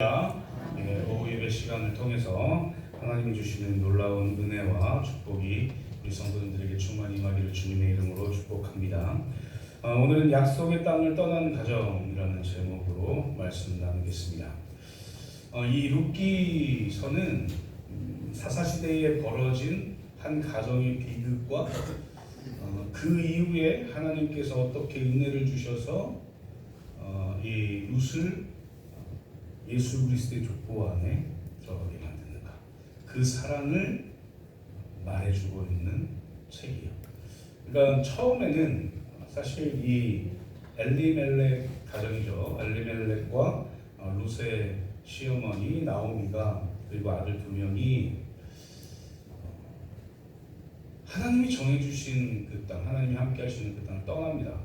예, 오후 예배 시간을 통해서 하나님이 주시는 놀라운 은혜와 축복이 우리 성도님들에게 충만히 임하기를 주님의 이름으로 축복합니다. 어, 오늘은 약속의 땅을 떠난 가정이라는 제목으로 말씀 나누겠습니다. 어, 이 룻기서는 음, 사사시대에 벌어진 한 가정의 비극과 어, 그 이후에 하나님께서 어떻게 은혜를 주셔서 어, 이 룻을 예수 그리스도의 족보 안에 들어가게 만드는가 그 사랑을 말해주고 있는 책이에요. 그러니까 처음에는 사실 이 엘리멜렉 가정이죠. 엘리멜렉과 어, 룻의 시어머니 나오미가 그리고 아들 두 명이 어, 하나님이 정해주신 그 땅, 하나님이 함께 하시는 그 땅을 떠납니다.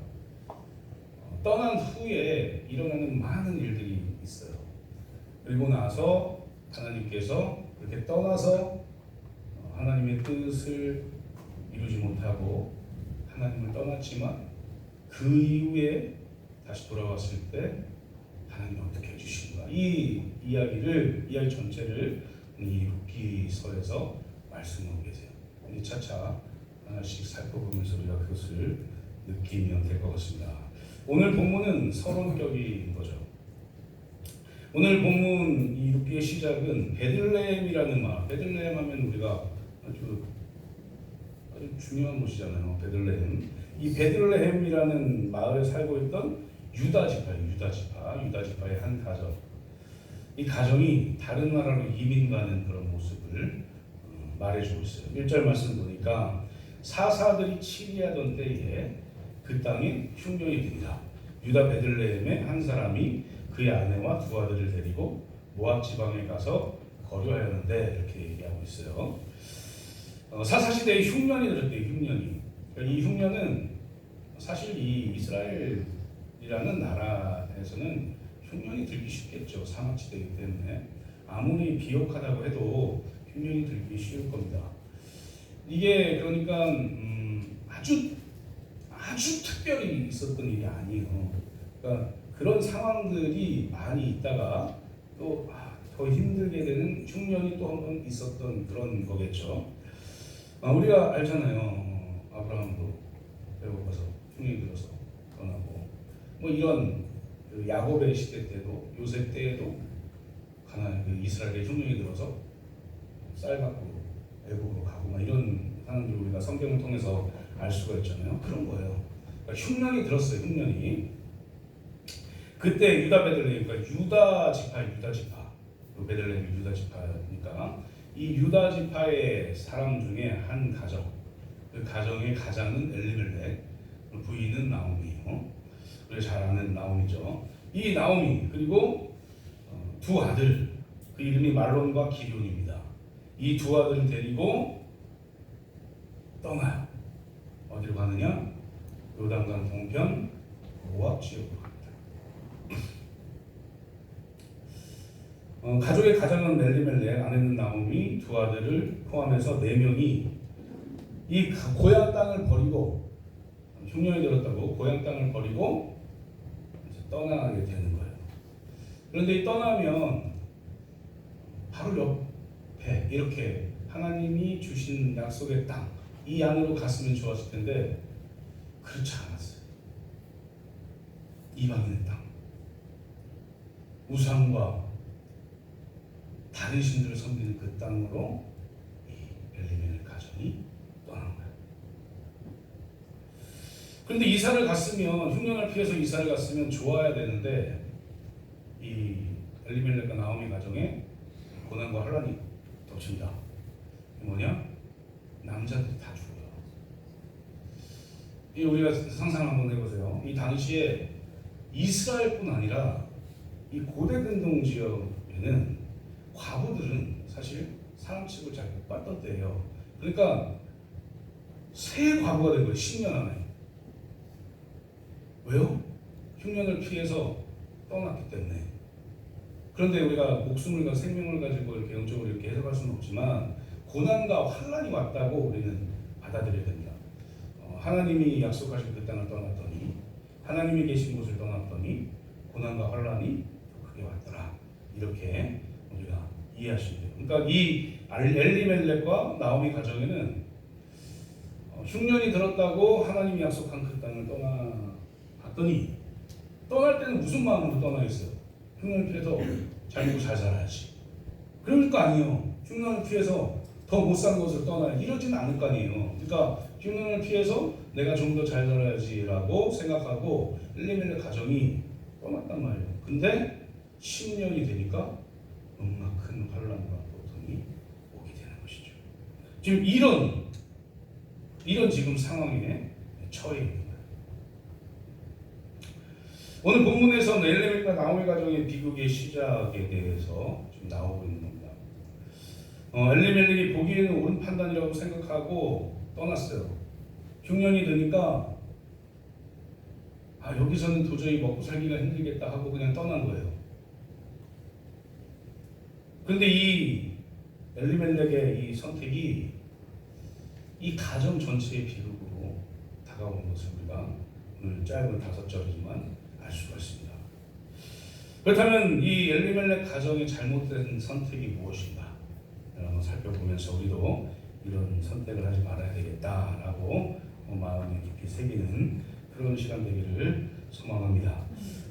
어, 떠난 후에 일어나는 많은 일들이 있어요. 그리고 나서 하나님께서 그렇게 떠나서 어, 하나님의 뜻을 이루지 못하고 하나님을 떠났지만 그 이후에 다시 돌아왔을 때 하나님이 어떻게 해주신가 이 이야기를 이야기 전체를 이 룻기서에서 말씀하고 계세요. 이제 차차 하나씩 살펴보면서 우리가 그것을 느끼면 될 것 같습니다. 오늘 본문은 서론격인 거죠. 오늘 본문 이 룻기의 시작은 베들레헴이라는 말. 베들레헴 하면 우리가 아주 아주 중요한 곳이잖아요. 베들레헴. 이 베들레헴이라는 마을에 살고 있던 유다 지파예요. 유다 지파. 유다 지파의 한 가정. 이 가정이 다른 나라로 이민 가는 그런 모습을 어, 말해주고 있어요. 1절 말씀 보니까 사사들이 치리하던 때에 그 땅에 흉년이 든다. 유다 베들레헴의 한 사람이 그의 아내와 두 아들을 데리고 모압 지방에 가서 거류하였는데 이렇게 얘기하고 있어요. 어, 사사 시대에 흉년이 들었대요. 흉년이. 그러니까 이 흉년은 사실 이 이스라엘이라는 나라에서는 흉년이 들기 쉽겠죠. 사막지대이기 때문에 아무리 비옥하다고 해도 흉년이 들기 쉬울 겁니다. 이게 그러니까 음, 아주 아주 특별히 있었던 일이 아니에요. 그러니까 그런 상황들이 많이 있다가 또 더 힘들게 되는 흉년이 또 한 번 있었던 그런 거겠죠. 아, 우리가 알잖아요. 어, 아브라함도 배고파서 흉년이 들어서 떠나고 뭐 이런 그 야곱의 시대 때도 요셉 때에도 가나 그 이스라엘의 흉년이 들어서 쌀 받고 애국으로 가고 막 이런 상황들 우리가 성경을 통해서 알 수가 있잖아요. 그런 거예요. 그러니까 흉년이 들었어요. 흉년이. 그때 유다 베들레헴 그러니까 유다 지파 유다 지파 그 베들레헴이 유다 지파니까 이 유다 지파의 사람 중에 한 가정 그 가정의 가장은 엘리멜렉 그 부인은 나오미요. 우리 잘 아는 나오미죠. 이 나오미 그리고 어, 두 아들 그 이름이 말론과 기럐입니다. 이 두 아들을 데리고 떠나요. 어디로 가느냐? 요단강 동편 모압 지역으로 갑니다. 어, 가족의 가장은 멜리멜렉, 아내는 나오미, 두 아들을 포함해서 네 명이 이 가- 고향 땅을 버리고 흉년이 들었다고 고향 땅을 버리고 떠나게 되는 거예요. 그런데 이 떠나면 바로 옆에 이렇게 하나님이 주신 약속의 땅, 이 안으로 갔으면 좋았을 텐데 그렇지 않았어요. 이방인의 땅, 우상과 다른 신들을 섬기는 그 땅으로 이 엘리멜 가정이 떠난 거예요. 그런데 이사를 갔으면 흉년을 피해서 이사를 갔으면 좋아야 되는데 이 엘리멜렉과 나오미 가정에 고난과 혼란이 덮친다. 뭐냐? 남자들이 다 죽어요. 이 우리가 상상 한번 해보세요. 이 당시에 이스라엘뿐 아니라 이 고대 근동 지역에는 과부들은 사실 사람 취급을 잘못 받던 때예요. 그러니까 새 과부가 된 거예요. 10년 안에. 왜요? 흉년을 피해서 떠났기 때문에. 그런데 우리가 목숨을 가 생명을 가지고 이렇게 영적으로 이렇게 해석할 수는 없지만 고난과 환란이 왔다고 우리는 받아들여야 됩니다. 어, 하나님이 약속하신 그 땅을 떠났더니 하나님이 계신 곳을 떠났더니 고난과 환란이 더 크게 왔더라. 이렇게 이해하시면 돼요. 그러니까 이 엘리멜렉과 나오미 가정에는 어, 흉년이 들었다고 하나님이 약속한 그 땅을 떠나갔더니 떠날 때는 무슨 마음으로 떠나 있어요? 흉년을 피해서 잘 먹고 잘 살아야지. 그럴 거 아니에요. 흉년을 피해서 더 못산 곳으로 떠나야 이러지는 않을 거 아니에요. 그러니까 흉년을 피해서 내가 좀 더 잘 살아야지라고 생각하고 엘리멜렉 가정이 떠났단 말이에요. 근데 10년이 되니까 너무 환란과 고통이 오게 되는 것이죠. 지금 이런 이런 지금 상황에 처해 있는 거예요. 오늘 본문에서는 엘레멜과 나오미 가정의 비극의 시작에 대해서 지금 나오고 있는 겁니다. 어, 엘리멜렉이 보기에는 옳은 판단이라고 생각하고 떠났어요. 흉년이 되니까 아 여기서는 도저히 먹고 살기가 힘들겠다 하고 그냥 떠난 거예요. 근데 이 엘리멜렉의 이 선택이 이 가정 전체의 비극으로 다가오는 것을 우리가 오늘 짧은 다섯 절이지만 알 수가 있습니다. 그렇다면 이 엘리멜렉 가정의 잘못된 선택이 무엇인가? 한번 살펴보면서 우리도 이런 선택을 하지 말아야 되겠다라고 마음에 깊이 새기는 그런 시간 되기를 소망합니다.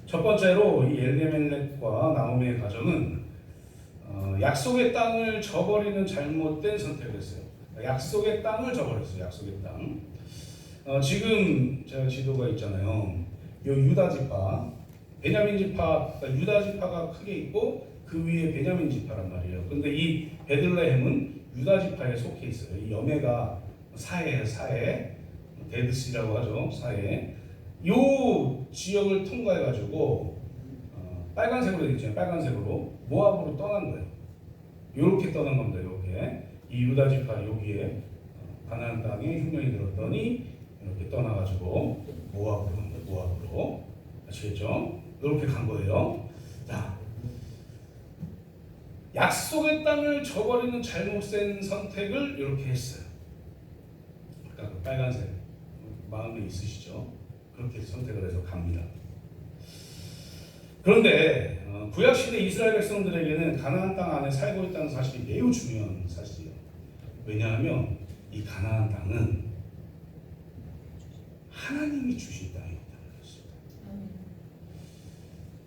첫 번째로 이 엘리멜렉과 나오미의 가정은 어, 약속의 땅을 저버리는 잘못된 선택을 했어요. 약속의 땅을 저버렸어요. 약속의 땅. 어, 지금 제가 지도가 있잖아요. 요 유다 지파, 베냐민 지파, 그러니까 유다 지파가 크게 있고 그 위에 베냐민 지파란 말이에요. 근데 이 베들레헴은 유다 지파에 속해 있어요. 이 여매가 사해 사해 데드시라고 하죠. 사해. 요 지역을 통과해 가지고 어, 빨간색으로 되어 있잖아요. 빨간색으로 모압으로 떠난 거예요. 요렇게 떠난 겁니다. 이렇게 이 유다 지파 여기에 어, 가나안 땅에 흉년이 들었더니 이렇게 떠나가지고 모압으로. 모압으로 아시겠죠? 이렇게 간 거예요. 자, 약속의 땅을 저버리는 잘못된 선택을 이렇게 했어요. 아까 그 빨간색 마음에 있으시죠? 그렇게 선택을 해서 갑니다. 그런데 어, 구약 시대 이스라엘 백성들에게는 가나안 땅 안에 살고 있다는 사실이 매우 중요한 사실이에요. 왜냐하면 이 가나안 땅은 하나님이 주신 땅이었다는 것입니다.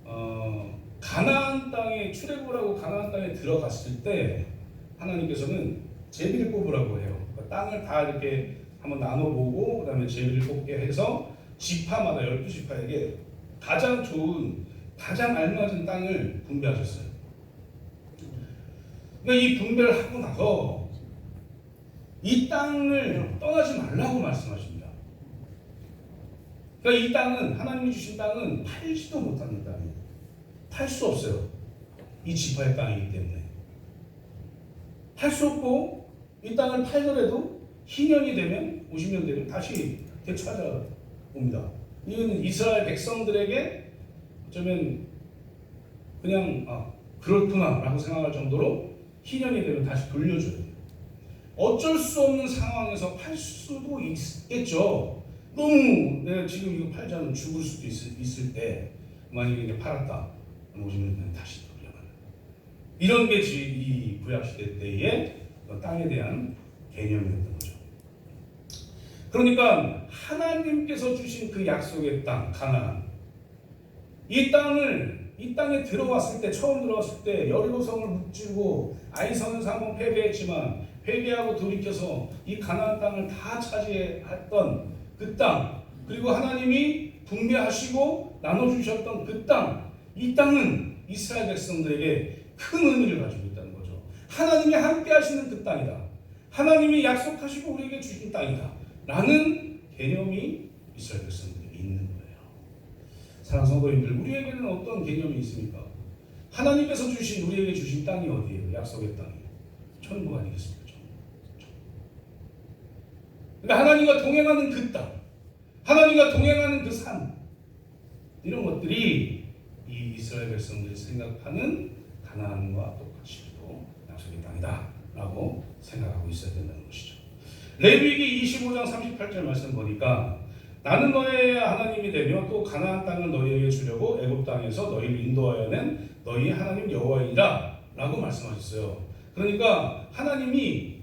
어, 가나안 땅에 출애굽을 하고 가나안 땅에 들어갔을 때 하나님께서는 제비를 뽑으라고 해요. 그러니까 땅을 다 이렇게 한번 나눠보고 그다음에 제비를 뽑게 해서 지파마다 열두 지파에게 가장 좋은 가장 알맞은 땅을 분배하셨어요. 근데 이 분배를 하고 나서 이 땅을 떠나지 말라고 말씀하십니다. 그러니까 이 땅은 하나님이 주신 땅은 팔지도 못하는 땅이에요. 팔 수 없어요. 이 지파의 땅이기 때문에 팔 수 없고 이 땅을 팔더라도 희년이 되면 50년 되면 다시 되찾아옵니다. 이거는 이스라엘 백성들에게 어쩌면 그냥 아 그렇구나라고 생각할 정도로 희년이 되면 다시 돌려줘야 돼요. 어쩔 수 없는 상황에서 팔 수도 있겠죠. 너무 내가 지금 이거 팔자면 죽을 수도 있을, 있을 때 만약에 이게 팔았다. 50년 다시 돌려가는 이런 게이 구약시대 때의 땅에 대한 개념이었던 거죠. 그러니까 하나님께서 주신 그 약속의 땅 가나안 이 땅을 이 땅에 들어왔을 때 처음 들어왔을 때 여리고성을 묵지고 아이성에서 한번 패배했지만 회개하고 돌이켜서 이 가나안 땅을 다 차지했던 그 땅 그리고 하나님이 분배하시고 나눠주셨던 그 땅 이 땅은 이스라엘 백성들에게 큰 의미를 가지고 있다는 거죠. 하나님이 함께 하시는 그 땅이다. 하나님이 약속하시고 우리에게 주신 땅이다. 라는 개념이 이스라엘 백성들에게 있는 거예요. 사랑 성도님들, 우리에게는 어떤 개념이 있습니까? 하나님께서 주신 우리에게 주신 땅이 어디예요? 약속의 땅이에요. 천국 아니겠습니까? 그러니까 하나님과 동행하는 그 땅, 하나님과 동행하는 그 산, 이런 것들이 이 이스라엘 백성들이 생각하는 가나안과 똑같이 또 약속의 땅이다라고 생각하고 있어야 된다는 것이죠. 레위기 25장 38절 말씀 보니까 나는 너의 하나님이 되며 또 가나안 땅을 너희에게 주려고 애굽 땅에서 너희를 인도하여 낸 너희 하나님 여호와이다라고 말씀하셨어요. 그러니까 하나님이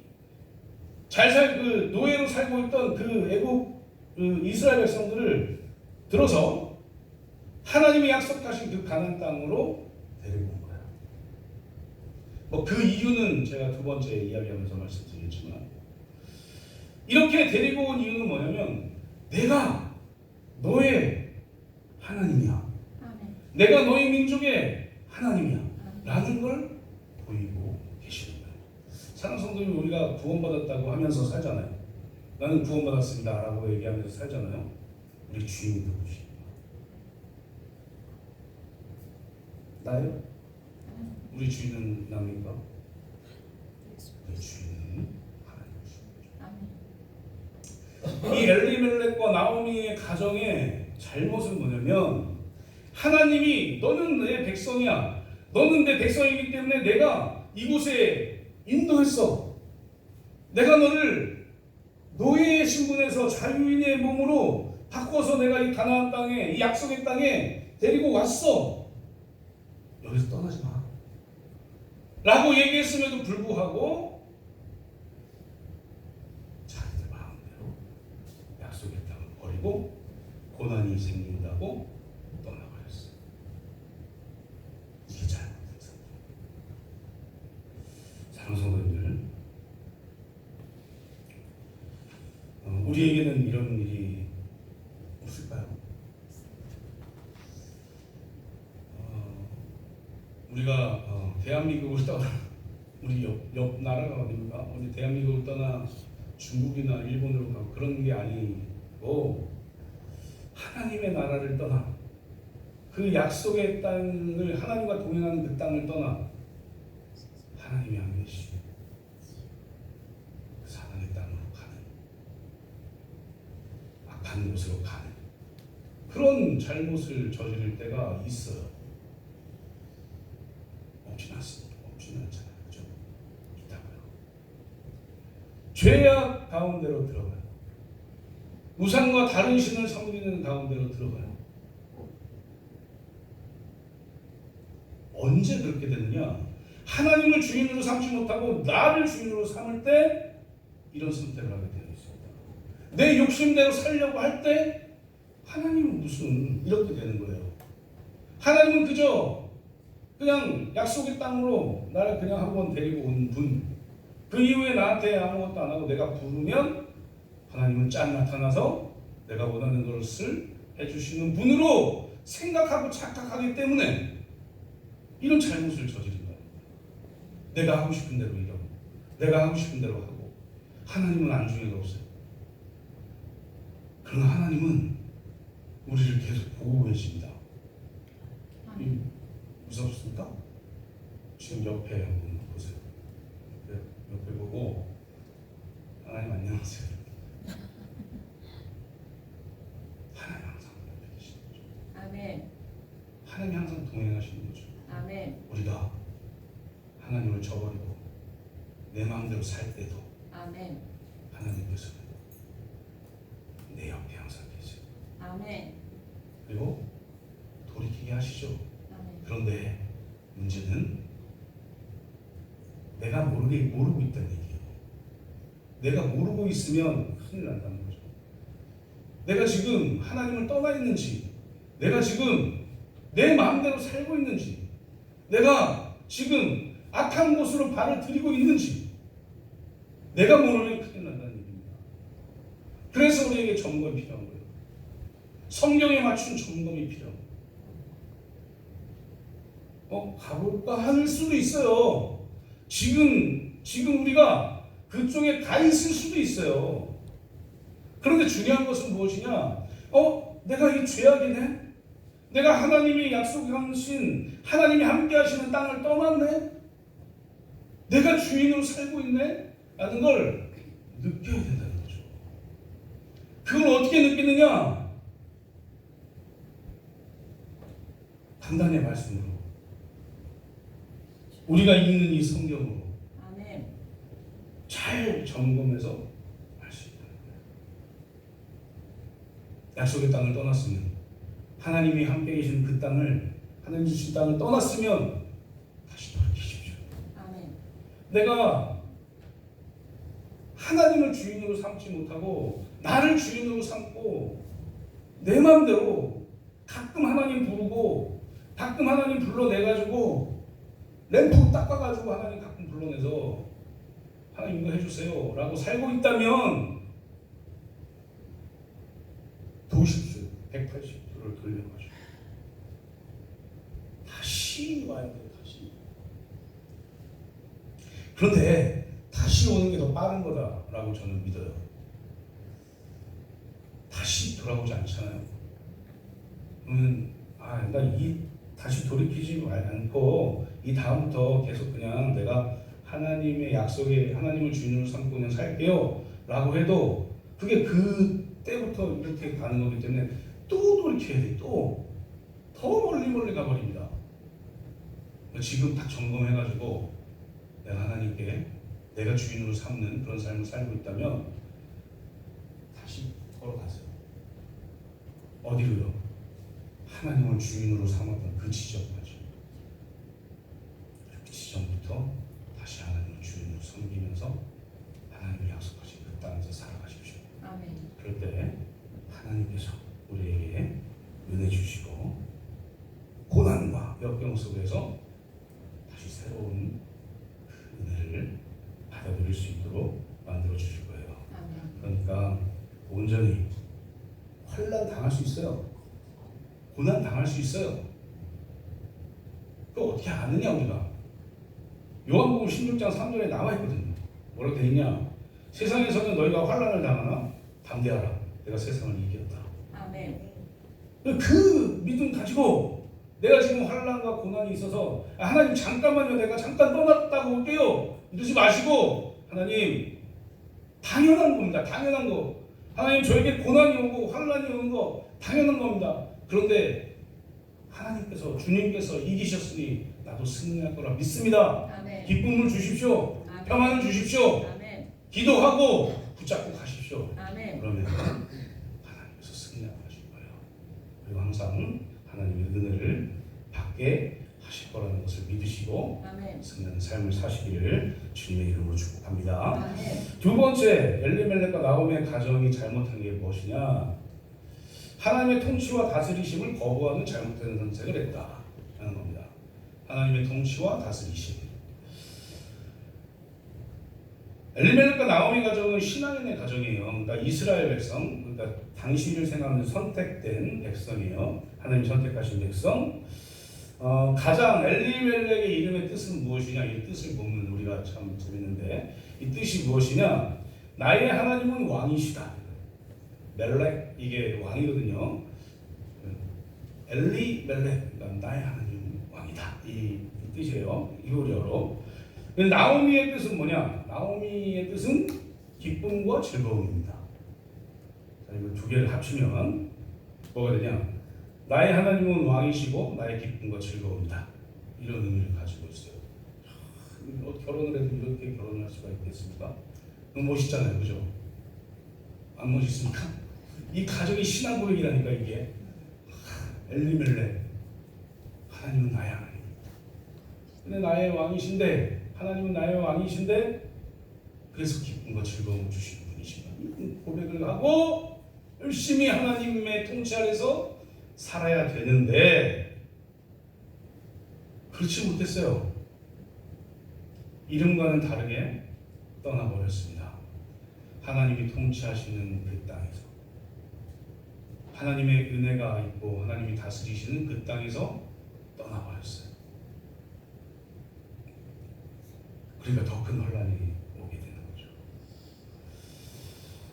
잘살그 노예로 살고 있던 그 애굽 그 이스라엘 백성들을 들어서 하나님이 약속하신 그 가나안 땅으로 데리고 온 거예요. 뭐그 이유는 제가 두 번째 이야기하면서 말씀드리겠지만 이렇게 데리고 온 이유는 뭐냐면 내가 너의 하나님이야. 아멘. 내가 너희 민족의 하나님이야. 아멘. 라는 걸 보이고 계시는 거예요. 사랑하는 성도님 우리가 구원받았다고 하면서 살잖아요. 나는 구원받았습니다. 라고 얘기하면서 살잖아요. 우리 주인이 누구십니까? 나요? 우리 주인은 납니까? 우리 주인은 이 엘리멜렉과 나오미의 가정의 잘못은 뭐냐면 하나님이 너는 내 백성이야. 너는 내 백성이기 때문에 내가 이곳에 인도했어. 내가 너를 노예의 신분에서 자유인의 몸으로 바꿔서 내가 이 가나안 땅에 이 약속의 땅에 데리고 왔어. 여기서 떠나지 마. 라고 얘기했음에도 불구하고 자기들 마음대로 약속의 버리고 고난이 생긴다고 떠나버렸어. 이게 잘못했어. 사랑 성도님들, 어, 우리에게는 이런 일이 없을까요? 어, 우리가 어, 대한민국을 떠나 우리 옆, 옆 나라가 어딥니까? 우리 대한민국을 떠나 중국이나 일본으로 가고 그런 게 아니고 하나님의 나라를 떠나 그 약속의 땅을 하나님과 동행하는 그 땅을 떠나 하나님이 안 계시고 그 사랑의 땅으로 가는 악한 곳으로 가는 그런 잘못을 저지를 때가 있어요. 없진 않습니다. 없지는 않잖아요. 그죠? 있다고요. 죄악 가운데로 들어가요. 우상과 다른 신을 섬기는 가운데로 들어가요. 언제 그렇게 되느냐? 하나님을 주인으로 삼지 못하고 나를 주인으로 삼을 때 이런 선택을 하게 되어 있습니다. 내 욕심대로 살려고 할 때 하나님은 무슨 이렇게 되는 거예요. 하나님은 그저 그냥 약속의 땅으로 나를 그냥 한번 데리고 온 분. 그 이후에 나한테 아무것도 안 하고 내가 부르면 하나님은 짠 나타나서 내가 원하는 것을 해주시는 분으로 생각하고 착각하기 때문에 이런 잘못을 저지른 거예요. 내가 하고 싶은 대로 이러고, 내가 하고 싶은 대로 하고, 하나님은 안중에가 없어요. 그러나 하나님은 우리를 계속 보고 계십니다. 무섭습니까? 지금 옆에 한번 보세요. 옆에 보고 하나님 안녕하세요. 하나님 항상 옆에 계시는 거죠. 아멘. 하나님 항상 동행하시는 거죠. 아멘. 우리가 하나님을 저버리고 내 마음대로 살 때도 아멘. 하나님께서는 내 옆에 항상 계세요. 아멘. 그리고 돌이키게 하시죠. 아멘. 그런데 문제는 내가 모르게 모르고 있다는 얘기예요. 내가 모르고 있으면 큰일 난다는 거죠. 내가 지금 하나님을 떠나 있는지, 내가 지금 내 마음대로 살고 있는지, 내가 지금 악한 곳으로 발을 들이고 있는지, 내가 모르면 큰일 난다는 얘기입니다. 그래서 우리에게 점검이 필요한 거예요. 성경에 맞춘 점검이 필요한 거예요. 어, 가볼까 할 수도 있어요. 지금, 지금 우리가 그쪽에 가 있을 수도 있어요. 그런데 중요한 것은 무엇이냐? 어, 내가 이 죄악이네? 내가 하나님이 약속하신, 하나님이 함께 하시는 땅을 떠났네? 내가 주인으로 살고 있네? 라는 걸 느껴야 된다는 거죠. 그걸 어떻게 느끼느냐? 단단의 말씀으로. 우리가 읽는 이 성경으로. 잘 점검해서 할수 있다는 거예요. 약속의 땅을 떠났으면 하나님이 함께 계신 그 땅을 하나님 주신 땅을 떠났으면 다시 돌이키십시오. 아멘. 내가 하나님을 주인으로 삼지 못하고 나를 주인으로 삼고 내 마음대로 가끔 하나님 부르고 가끔 하나님 불러내가지고 램프 닦아가지고 하나님 가끔 불러내서 하나님 이거 해주세요 라고 살고 있다면 도십수 180 도를 돌려가지고 다시 와야 돼요 다시 그런데 다시 오는 게 더 빠른 거다라고 저는 믿어요. 다시 돌아오지 않잖아요. 그러면 아나 이 다시 돌이키지 말- 않고 이 다음부터 계속 그냥 내가 하나님의 약속에 하나님을 주인으로 삼고 그냥 살게요라고 해도 그게 그 때부터 이렇게 가는 거기 때문에 또 돌이켜야 돼. 또 더 멀리 멀리 가버립니다. 지금 딱 점검해가지고 내가 하나님께 내가 주인으로 삼는 그런 삶을 살고 있다면 다시 걸어가세요. 어디로요? 하나님을 주인으로 삼았던 그 지점까지. 그 지점부터 다시 하나님을 주인으로 섬기면서 하나님이 약속하신 그 땅에서 살아가십시오. 아멘. 그럴 때 하나님께서 우리에게 은혜 주시고 고난과 역경 속에서 다시 새로운 그 은혜를 받아들일 수 있도록 만들어 주실 거예요. 그러니까 온전히 환란 당할 수 있어요. 고난 당할 수 있어요. 그거 어떻게 아느냐 우리가? 요한복음 16장 3절에 나와 있거든요. 뭐라고 돼 있냐? 세상에서는 너희가 환란을 당하나 담대하라. 내가 세상을 이겼다. 아멘. 그 믿음 가지고 내가 지금 환란과 고난이 있어서 아, 하나님 잠깐만요 내가 잠깐 떠났다고 올게요 이러지 마시고 하나님 당연한 겁니다 당연한 거 하나님 저에게 고난이 오고 환란이 오는 거 당연한 겁니다 그런데 하나님께서 주님께서 이기셨으니 나도 승리할 거라 믿습니다 아멘. 기쁨을 주십시오 아멘. 평안을 주십시오 아멘. 기도하고 붙잡고 가십시오 아멘. 그러면 하나님께서 승리하게 하실 거예요. 그리고 항상 하나님의 은혜를 받게 하실 거라는 것을 믿으시고. 승리하는 삶을 사시기를 주님의 이름으로 축복합니다. 아멘. 두 번째 엘리멜렉과 나오미의 가정이 잘못한 게 무엇이냐? 하나님의 통치와 다스리심을 거부하는 잘못된 선택을 했다라는 겁니다. 하나님의 통치와 다스리심. 엘리멜렉과 나오미 가정은 신앙인의 가정이에요. 그러니까 이스라엘 백성, 그러니까 당신을 생각하는 선택된 백성이에요. 하나님 선택하신 백성. 어, 가장 엘리멜렉의 이름의 뜻은 무엇이냐? 이 뜻을 보면 우리가 참 재밌는데 이 뜻이 무엇이냐? 나의 하나님은 왕이시다. 멜렉 이게 왕이거든요. 엘리멜렉 그러니까 나의 하나님은 왕이다. 이, 이 뜻이에요. 히브리어로. 나오미의 뜻은 뭐냐? 나오미의 뜻은 기쁨과 즐거움입니다. 자, 이거 두 개를 합치면 뭐가 되냐? 나의 하나님은 왕이시고 나의 기쁨과 즐거움이다. 이런 의미를 가지고 있어요. 하, 어, 결혼을 해도 이렇게 결혼할 수가 있겠습니까? 너무 멋있잖아요, 그죠? 안 멋있습니까? 이 가족이 신앙 고백이라니까 이게 하, 엘리멜렉 하나님은 나의 하나님. 근데 나의 왕이신데 하나님은 나의 왕이신데 그래서 기쁨과 즐거움을 주시는 분이시다. 이 고백을 하고 열심히 하나님의 통치 아래서 살아야 되는데 그렇지 못했어요. 이름과는 다르게 떠나버렸습니다. 하나님이 통치하시는 그 땅에서 하나님의 은혜가 있고 하나님이 다스리시는 그 땅에서 떠나버렸어요. 그러니까 더큰 혼란이 오게 되는 거죠.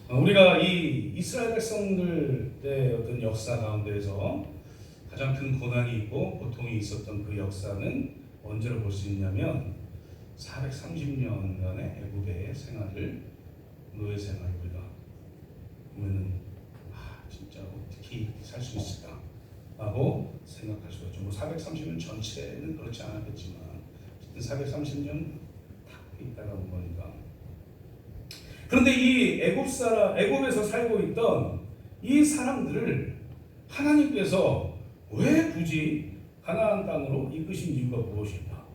어, 우리가 이 이스라엘 백성들의 어떤 역사 가운데에서 가장 큰 고난이 있고 고통이 있었던 그 역사는 언제로 볼 수 있냐면 430년간의 애굽의 생활을 노예 생활을 우리가 보면은 아 진짜 어떻게 살 수 있을까 하고 생각할 수가 있죠. 뭐 430년 전체는 그렇지 않았겠지만 어쨌든 430년 딱 온 거니까. 그런데 이 애굽 사람 애굽에서 살고 있던 이 사람들을 하나님께서 왜 굳이 가나안 땅으로 이끄신 이유가 무엇일까?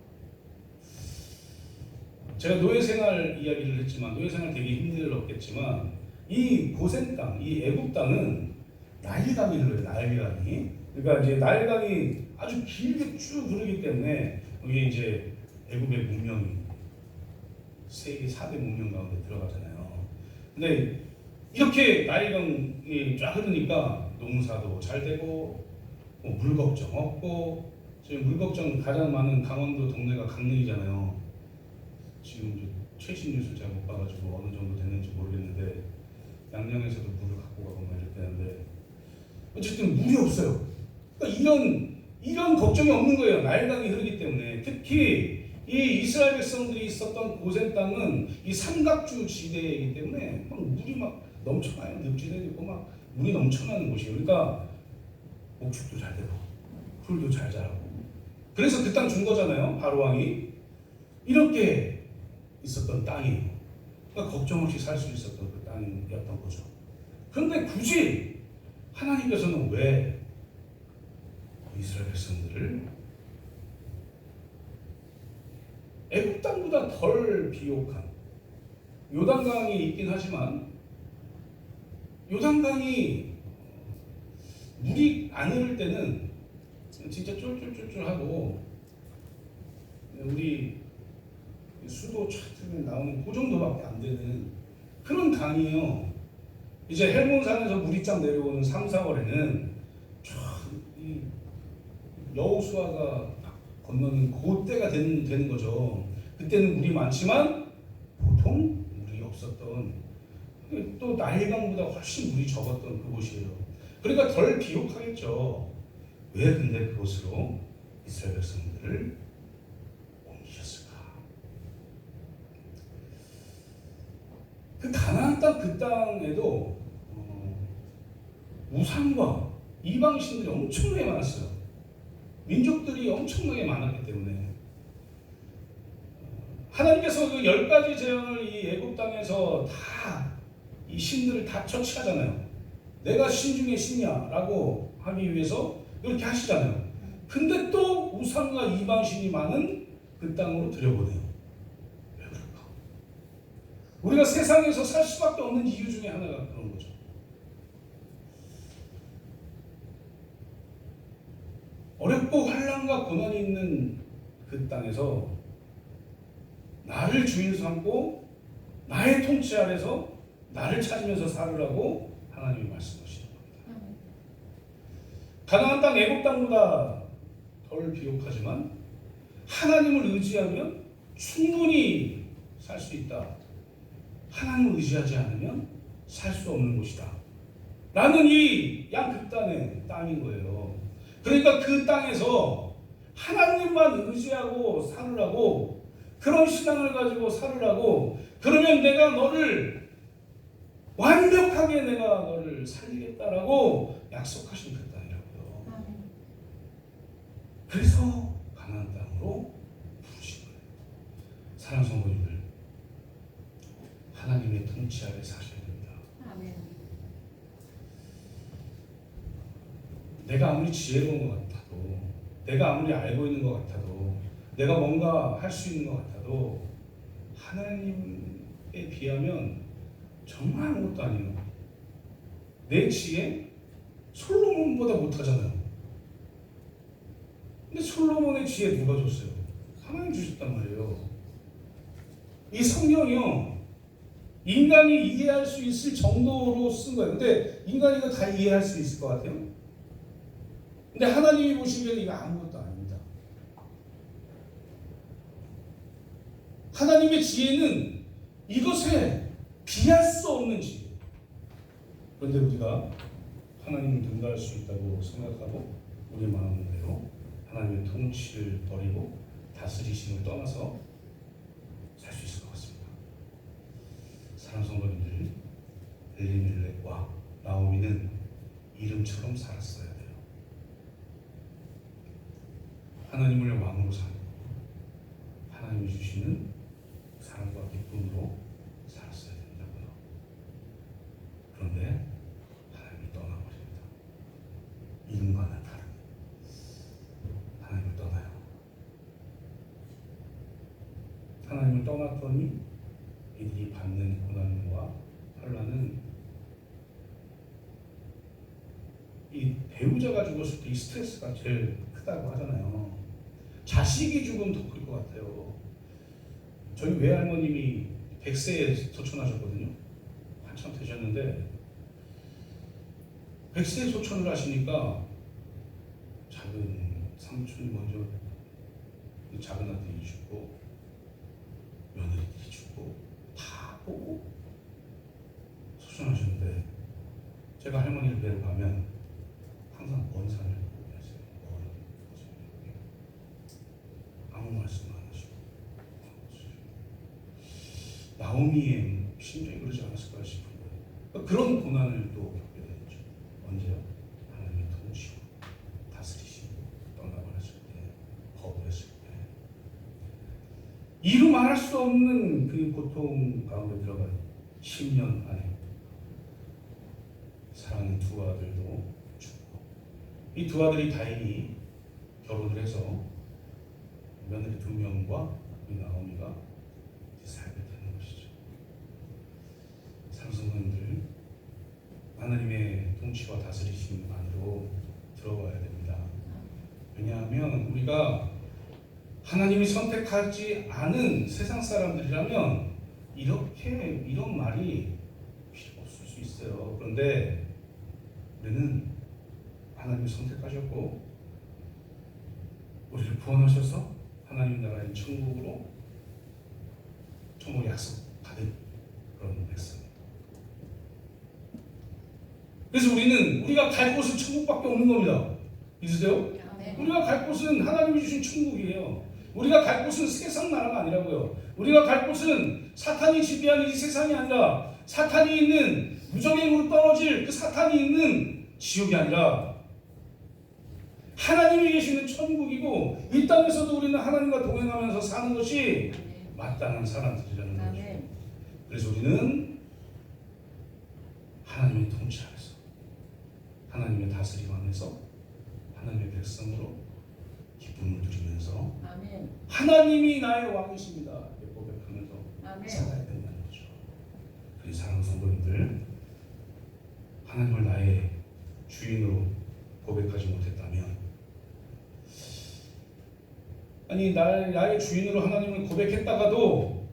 제가 노예 생활 이야기를 했지만 노예 생활 되게 힘들었겠지만 이 고센 땅, 이 애굽 땅은 나일강이 흘러요. 나일강이. 그러니까 이제 나일강이 아주 길게 쭉 흐르기 때문에 이게 이제 애굽의 문명이 세계 4대 문명 가운데 들어가잖아요. 근데 이렇게 나일강이 쫙 흐르니까 농사도 잘 되고 뭐 물 걱정 없고 지금 물 걱정 가장 많은 강원도 동네가 강릉이잖아요. 지금 최신 뉴스 제가 못 봐가지고 어느 정도 됐는지 모르겠는데 양양에서도 물을 갖고 가고 막 이랬다는데 어쨌든 물이 없어요. 그러니까 이런 이런 걱정이 없는 거예요. 나일강이 흐르기 때문에 특히 이 이스라엘 백성들이 있었던 고센 땅은 이 삼각주 지대이기 때문에 막 물이 막 넘쳐나요. 늪지대도 있고 막 물이 넘쳐나는 곳이에요. 그러니까 목축도 잘 되고 풀도 잘 자라고 그래서 그 땅 준 거잖아요. 바로 왕이 이렇게 있었던 땅이에요. 그러니까 걱정 없이 살 수 있었던 그 땅이었던 거죠. 그런데 굳이 하나님께서는 왜 이스라엘 백성들을 애굽 땅보다 덜 비옥한 요단강이 있긴 하지만 요단강이 물이 안 흐를 때는 진짜 쫄쫄쫄쫄하고 우리 수도 촥 틀면 나오는 그 정도밖에 안 되는 그런 강이에요. 이제 헬몬산에서 물이 쫙 내려오는 3, 4월에는 쫙이 여우수아가 건너는 그때가 되는, 되는 거죠. 그때는 물이 많지만 보통 물이 없었던 또 나일강보다 훨씬 물이 적었던 그곳이에요. 그러니까 덜 비옥하겠죠. 왜 근데 그곳으로 이스라엘 백성들을 옮기셨을까? 그 가나안 땅 그 땅에도 어, 우상과 이방신들이 엄청나게 많았어요. 민족들이 엄청나게 많았기 때문에 어, 하나님께서 그 열 가지 재앙을 이 애굽 땅에서 다 이 신들을 다 처치하잖아요. 내가 신 중에 신이야라고 하기 위해서 이렇게 하시잖아요. 근데 또 우상과 이방신이 많은 그 땅으로 들여보내요. 왜 그럴까? 우리가 세상에서 살 수밖에 없는 이유 중에 하나가 그런 거죠. 어렵고 환란과 고난이 있는 그 땅에서 나를 주인 삼고 나의 통치 아래서 나를 찾으면서 살으라고 하나님이 말씀하시는 겁니다. 가나안 땅 애굽 땅보다 덜 비옥하지만 하나님을 의지하면 충분히 살 수 있다. 하나님을 의지하지 않으면 살 수 없는 곳이다. 라는 이 양극단의 땅인 거예요. 그러니까 그 땅에서 하나님만 의지하고 살으라고 그런 신앙을 가지고 살으라고 그러면 내가 너를 완벽하게 내가 너를 살리겠다라고 약속하신 그 땅이라고요. 그래서 가나안 땅으로 부르신 거예요. 사랑 성도님들, 하나님의 통치 아래 사셔야 됩니다. 아멘. 내가 아무리 지혜로운 것 같아도, 내가 아무리 알고 있는 것 같아도, 내가 뭔가 할 수 있는 것 같아도 하나님에 비하면 정말 아무것도 아니에요. 내 지혜 솔로몬보다 못하잖아요. 근데 솔로몬의 지혜 누가 줬어요? 하나님 주셨단 말이에요. 이 성경이요. 인간이 이해할 수 있을 정도로 쓴 거예요. 근데 인간이 이거 다 이해할 수 있을 것 같아요? 근데 하나님이 보시기에는 이거 아무것도 아닙니다. 하나님의 지혜는 이것에 비할 수 없는 지혜. 그런데 우리가 하나님을 능가할 수 있다고 생각하고 우리 마음대로 하나님의 통치를 버리고 다스리심을 떠나서 살 수 있을 것 같습니다. 사랑 성도님들, 엘리멜렉과 나오미는 이름처럼 살았어야 돼요. 하나님을 왕으로 삼고 하나님이 주시는 사랑과 기쁨으로 살았어야 된다고요. 그런데 하나님이 떠나버립니다. 인과는 다릅 하나님을 떠나요. 하나님을 떠났더니 이들이 받는 고난과 환란은 이 배우자가 죽었을 때 이 스트레스가 제일 크다고 하잖아요. 자식이 죽으면 더 클 것 같아요. 저희 외할머님이 100세에 소천하셨거든요. 한참 되셨는데 100세에 소천을 하시니까 작은 삼촌이 먼저 그 작은 아들이 죽고 며느리들이 죽고 다 보고 소천하셨는데 제가 할머니를 뵈러 가면 항상 먼 산을 보고 계세요. 먼 산을 아무 말씀 안 하시고 나오미의 심정이 그러지 않았을까 싶은데 그러니까 그런 고난을 또 겪게 되죠. 언제요? 하나님의 통치고 다스리시고 떠나버렸을 때, 거부했을 때 이루 말할 수 없는 그 고통 가운데 들어간 10년 안에 사랑하는 두 아들도 죽고 이 두 아들이 다행히 결혼을 해서 며느리 두 명과 이 나오미가 살게 되는 것이죠. 상승분들 하나님의 통치와 다스리심 안으로 들어가야 됩니다. 왜냐하면 우리가 하나님이 선택하지 않은 세상 사람들이라면 이렇게 이런 말이 필요 없을 수 있어요. 그런데 우리는 하나님이 선택하셨고 우리를 구원하셔서 하나님 나라의 천국으로 천국 약속 받은 그런 백성. 그래서 우리는 우리가 갈 곳은 천국밖에 없는 겁니다. 믿으세요? 아멘. 우리가 갈 곳은 하나님이 주신 천국이에요. 우리가 갈 곳은 세상 나라가 아니라고요. 우리가 갈 곳은 사탄이 지배하는 이 세상이 아니라 사탄이 있는 무정행으로 떨어질 그 사탄이 있는 지옥이 아니라 하나님이 계시는 천국이고 이 땅에서도 우리는 하나님과 동행하면서 사는 것이. 마땅한 사람들이라는 거죠. 그래서 우리는 하나님의 통치 안에서 하나님의 다스림 안에서 하나님의 백성으로 기쁨을 누리면서 아멘. 하나님이 나의 왕이십니다. 이렇게 고백하면서. 살아야 된다는 거죠. 우리 사랑하는 성도님들 하나님을 나의 주인으로 고백하지 못했다면 아니 나, 나의 주인으로 하나님을 고백했다가도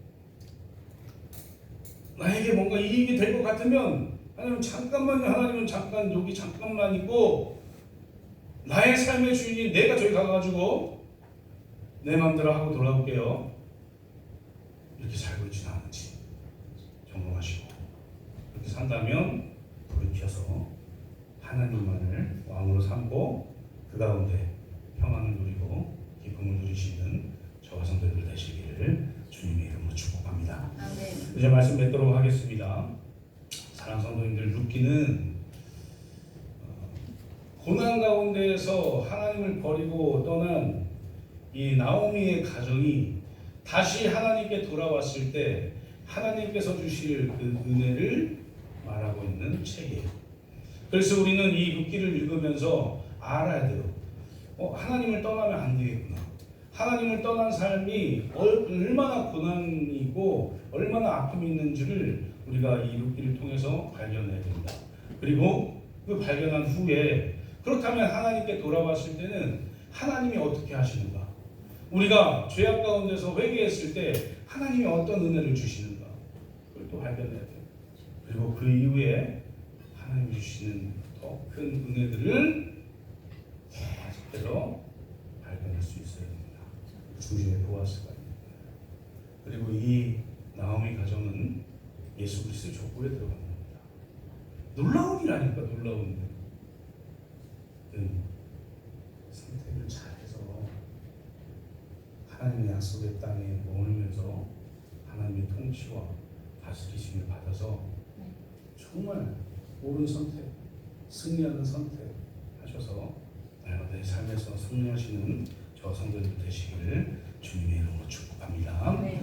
나에게 뭔가 이익이 될 것 같으면 하나님 잠깐만요 하나님은 잠깐 여기 잠깐만 있고 나의 삶의 주인이 내가 저기 가가지고 내 마음대로 하고 돌아올게요 이렇게 살고 있지는 않은지 점검하시고 그렇게 산다면 불을 켜서 하나님만을 왕으로 삼고 그 가운데 평안을 누리고 기쁨을 누리시는 저와 성도들 되시기를 주님의 이름으로 축복합니다. 아멘. 이제 말씀 맺도록 하겠습니다. 사랑 성도님들 룻기는 어, 고난 가운데에서 하나님을 버리고 떠난 이 나오미의 가정이 다시 하나님께 돌아왔을 때 하나님께서 주실 그 은혜를 말하고 있는 책이에요. 그래서 우리는 이 룻기를 읽으면서 알아야 돼요. 어, 하나님을 떠나면 안 되겠구나. 하나님을 떠난 삶이 얼- 얼마나 고난이고 얼마나 아픔이 있는지를 우리가 이 룻기를 통해서 발견해야 됩니다. 그리고 그 발견한 후에 그렇다면 하나님께 돌아왔을 때는 하나님이 어떻게 하시는가? 우리가 죄악 가운데서 회개했을 때 하나님이 어떤 은혜를 주시는가? 그걸 또 발견해야 돼요. 그리고 그 이후에 하나님이 주시는 더 큰 은혜들을 계속해서 발견할 수 있어야 됩니다. 있는 거예요. 그리고 이 나오미 가정은 예수 그리스도의 족보에 들어가는 겁니다. 놀라운 일아닙니까 놀라운 일. 음, 선택을 잘해서 하나님의 약속의 땅에 머물면서 하나님의 통치와 다스리심을 받아서 정말 옳은 선택, 승리하는 선택 하셔서 날마다 의 삶에서 승리하시는 저 성도들 되시기를 주님의 이름으로 축복합니다. 아멘.